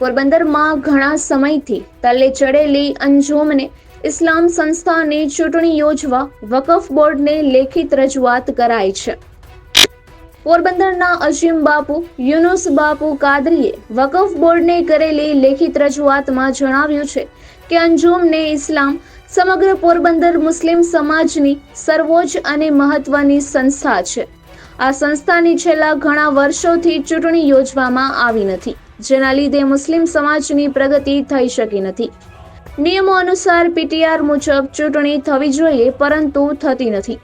પોરબંદરમાં ઘણા સમયથી તલે ચડેલી અંજુમને ઇસ્લામ સંસ્થાની ચૂંટણી યોજવા વકફ બોર્ડને લેખિત રજૂઆત કરાઈ છે. પોરબંદરના અજીમ બાપુ, યુનુસ બાપુ કાદરીએ વકફ બોર્ડને કરેલી લેખિત રજૂઆતમાં જણાવ્યું છે કે અંજુમને ઇસ્લામ સમગ્ર પોરબંદર મુસ્લિમ સમાજની સર્વોચ્ચ અને મહત્વની સંસ્થા છે. આ સંસ્થાની છેલ્લા ઘણા વર્ષોથી ચૂંટણી યોજવામાં આવી નથી. જેના લીધે મુસ્લિમ સમાજની પ્રગતિ થઈ શકી નથી. નિયમો અનુસાર પીટીઆર મુજબ ચૂંટણી થવી જોઈએ, પરંતુ થતી નથી.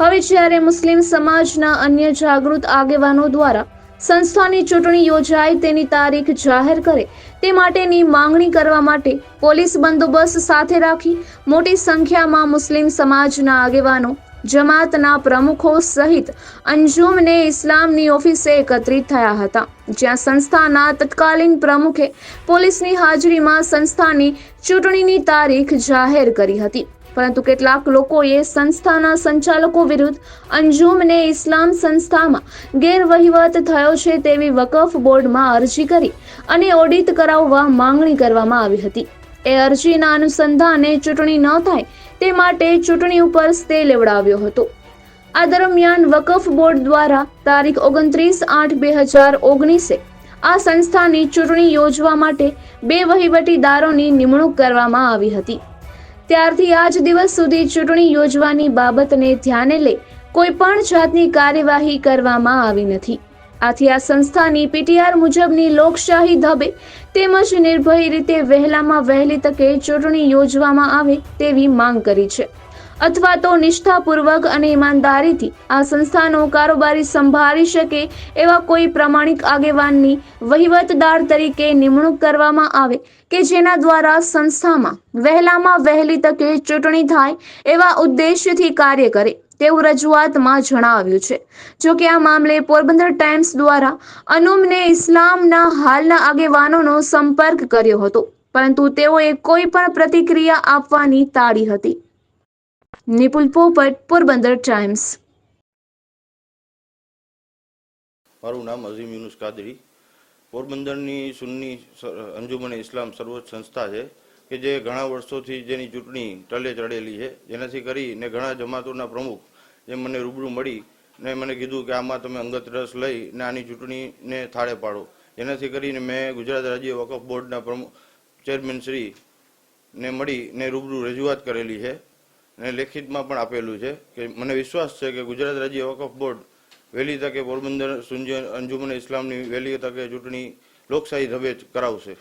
હવે જ્યારે મુસ્લિમ સમાજના અન્ય જાગૃત આગેવાનો દ્વારા સંસ્થાની ચૂંટણી યોજાય તેની તારીખ જાહેર કરે, તે માટેની માંગણી કરવા માટે પોલીસ બંદોબસ્ત સાથે રાખી મોટી સંખ્યામાં મુસ્લિમ સમાજના આગેવાનો જમાતના પ્રમુખો સહિત અંજુમને ઇસ્લામની ઓફિસે એકત્રિત થયા હતા, જ્યાં સંસ્થાના તત્કાલીન પ્રમુખે પોલીસની હાજરીમાં સંસ્થાની ચૂંટણીની તારીખ જાહેર કરી હતી. પરંતુ કેટલાક લોકોએ સંસ્થાના સંચાલકો વિરુદ્ધ અંજુમને ઇસ્લામ સંસ્થામાં ગેરવહીવટ થયો છે તેવી વકફ બોર્ડમાં અરજી કરી અને ઓડિટ કરાવવા માંગણી કરવામાં આવી હતી. એ અરજીના અનુસંધાને ચૂંટણી ન થાય તે માટે ચૂંટણી ઉપર સ્ટે લેવડાવ્યો હતો. આ દરમિયાન વકફ બોર્ડ દ્વારા તારીખ ઓગણત્રીસ આઠ બે હજાર ઓગણીસે આ સંસ્થાની ચૂંટણી યોજવા માટે બે વહીવટીદારોની નિમણૂક કરવામાં આવી હતી. ત્યારથી આજ દિવસ સુધી ચૂંટણી યોજવાની બાબતને ધ્યાને લઈ કોઈ પણ જાતની કાર્યવાહી કરવામાં આવી નથી. આથી આ સંસ્થાની પીટીઆર મુજબની લોકશાહી ધબે તેમજ નિર્ભય રીતે વહેલામાં વહેલી તકે ચૂંટણી યોજવામાં આવે તેવી માંગ કરી છે. અથવા તો નિષ્ઠાપૂર્વક અને ઈમાનદારીથી આ સંસ્થાનો કારોબારી સંભાળી શકે એવા કોઈ પ્રમાણિક આગેવાનની વહીવટદાર તરીકે નિમણૂક કરવામાં આવે કે જેના દ્વારા સંસ્થામાં વહેલામાં વહેલી તકે ચૂંટણી થાય એવા ઉદ્દેશ્યથી કાર્ય કરે તેવું રજૂઆતમાં જણાવ્યું છે. જો કે આ મામલે પોરબંદર ટાઈમ્સ દ્વારા અનુમને ઇસ્લામના હાલના આગેવાનોનો સંપર્ક કર્યો હતો, પરંતુ તેઓએ કોઈ પણ પ્રતિક્રિયા આપવાની તાળી હતી. નિપુલ પોપટ પોરબંદર ટાઈમ્સ મારું નામ અઝીમ યુનુસ કાદરી. પોરબંદરની સુન્ની અંજુમન ઇસ્લામ સર્વોચ્ચ સંસ્થા છે કે જે ઘણા વર્ષોથી જેની ચૂંટણી ટલે ચડેલી છે. જેનાથી કરીને ઘણા જમાતોના પ્રમુખ જે મને રૂબરૂ મળી ને મને કીધું કે આમાં તમે અંગત રસ લઈ ને આની ચૂંટણીને થાળે પાડો. જેનાથી કરીને મેં ગુજરાત રાજ્ય વકફ બોર્ડના પ્રમુખ ચેરમેન શ્રી ને મળી ને રૂબરૂ રજૂઆત કરેલી છે. ને લેખિતમાં પણ આપેલું છે કે મને વિશ્વાસ છે કે ગુજરાત રાજ્ય વકફ બોર્ડ વહેલી તકે પોરબંદર, સુંજન અંજુમન ઇસ્લામની વહેલી તકે ચૂંટણી લોકશાહી ધબે કરાવશે.